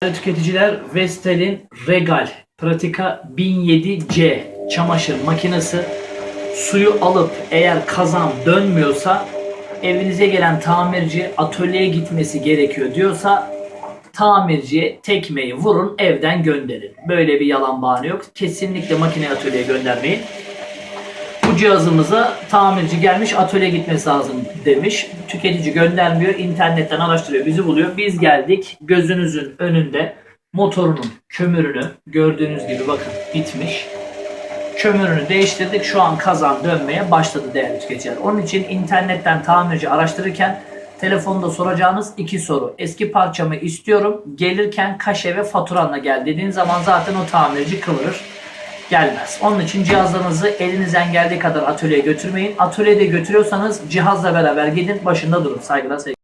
Tüketiciler Vestel'in Regal Pratica 1007C çamaşır makinesi suyu alıp eğer kazan dönmüyorsa evinize gelen tamirci atölyeye gitmesi gerekiyor diyorsa tamirciye tekmeyi vurun evden gönderin. Böyle bir yalan bahane yok. Kesinlikle makine atölyeye göndermeyin. Bu cihazımıza tamirci gelmiş atölye gitmesi lazım demiş. Tüketici göndermiyor. internetten araştırıyor. Bizi buluyor. Biz geldik. Gözünüzün önünde motorunun kömürünü gördüğünüz gibi bakın bitmiş. Kömürünü değiştirdik. Şu an kazan dönmeye başladı değerli tüketiciler. Onun için internetten tamirci araştırırken telefonda soracağınız iki soru. Eski parçamı istiyorum. Gelirken kaşe ve faturanla gel dediğin zaman zaten o tamirci kıvırır gelmez. Onun için cihazlarınızı elinizden geldiği kadar atölyeye götürmeyin. Atölyede götürüyorsanız cihazla beraber gidin başında durun. Saygılar sevgiler.